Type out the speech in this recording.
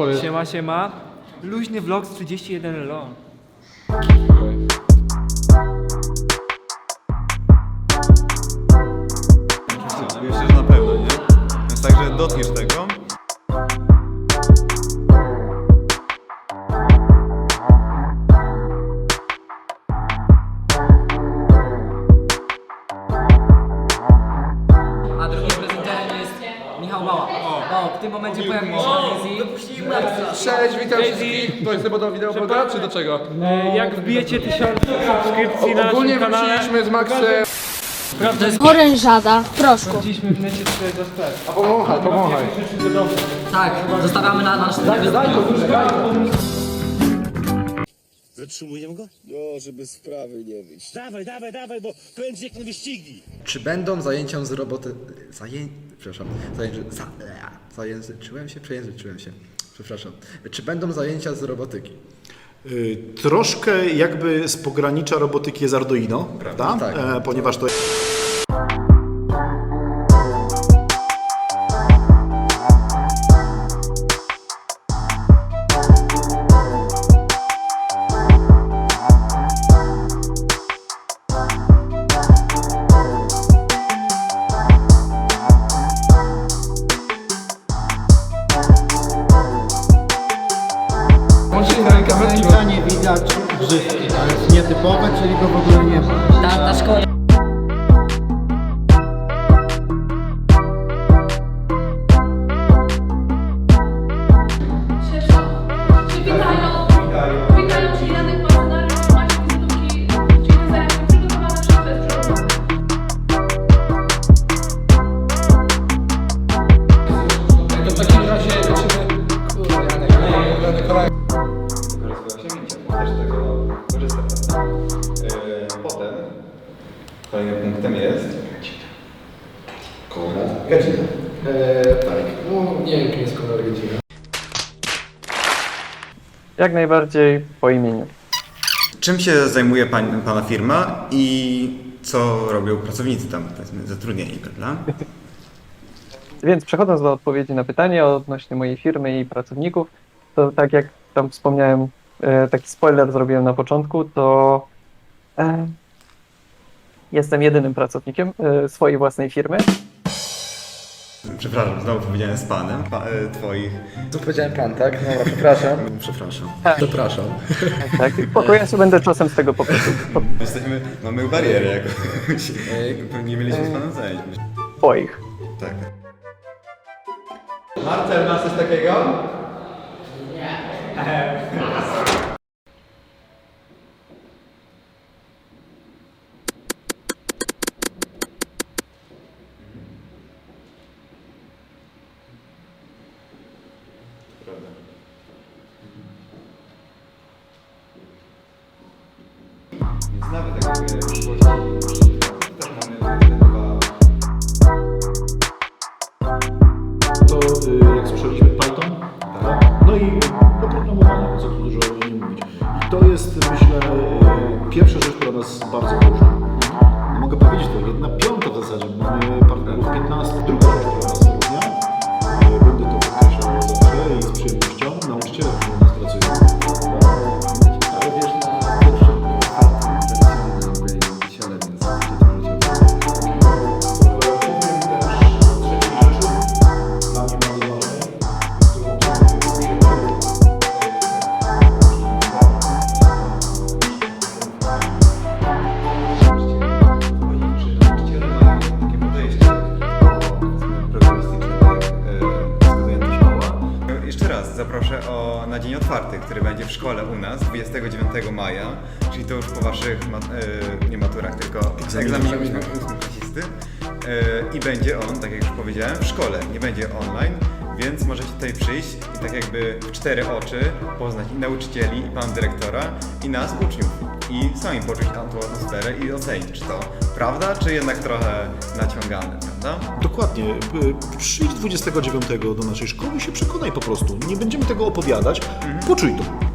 powiedz. Siema, siema. Luźny vlog z 31 LO. Że na pewno, nie? Więc także dotkniesz tego. Tym momencie pojawił się na wizji. Cześć, witam wszystkich. To jest chyba do wideobloga, czy do czego? E, jak wbijecie tysiąc subskrypcji na Ogólnie naszym kanale, wróciliśmy z Maxem. Orężada w proszku. wróciliśmy w necie swojego. A pomachaj, pomachaj. Tak, zostawiamy na nasz Zatrzymuję go? No, żeby z sprawy nie wyjść. Dawaj, dawaj, dawaj, bo będzie jak na wyścigi. Czy będą zajęcia z roboty... Zaję... Przepraszam. Zajęcia... Za... Zajęzyczyłem się? Przejęzyczyłem się. Przepraszam. Czy będą zajęcia z robotyki? Y, Troszkę jakby z pogranicza robotyki jest Arduino, prawda? Tak. E, ponieważ to Łącznie grzywki, to jest nietypowe, czyli go w ogóle nie ma. Ta, ta szkoła kolejnym punktem jest koło Godzina. Eee, tak. No, nie wiem, kim jest kolor godzina. Jak najbardziej po imieniu. Czym się zajmuje pań, Pana firma i co robią pracownicy tam, powiedzmy, zatrudnieni, prawda? Więc przechodząc do odpowiedzi na pytanie odnośnie mojej firmy i pracowników, to tak jak tam wspomniałem, e, taki spoiler zrobiłem na początku, to e, jestem jedynym pracownikiem e, swojej własnej firmy. Przepraszam, znowu powiedziałem z Panem, pa, e, Twoich. Tu powiedziałem pan, tak? Dobra, przepraszam. Przepraszam. Przepraszam. Tak, spoko, ja się będę czasem z tego poprosił. Jesteśmy, mamy barierę jakąś. Nie mieliśmy z Panem zajęć. Twoich. Tak. Marcel, masz coś takiego? Więc nawet jak mówię, w dwa to y, jak Python, tak? no i oprogramowanie, co tu dużo nie mówić. I to jest myślę y, pierwsza rzecz, która nas bardzo różni. Mogę powiedzieć to, jedna piąta w zasadzie, mamy partnerów 15. Druga rzecz, która nas wyróżnia, będę to podkreślał zawsze i z przyjemnością, Raz zaproszę o, na Dzień Otwarty, który będzie w szkole u nas 29 maja, czyli to już po waszych, mat, e, nie maturach, tylko ósmoklasisty. E, I będzie on, tak jak już powiedziałem, w szkole, nie będzie online, więc możecie tutaj przyjść i tak jakby w cztery oczy poznać i nauczycieli, i pan dyrektora, i nas, uczniów. I sami poczuć tą atmosferę i ocenić, czy to prawda, czy jednak trochę naciągane, prawda? Dokładnie. Przyjdź 29 do naszej szkoły i się przekonaj po prostu. Nie będziemy tego opowiadać. Poczuj to.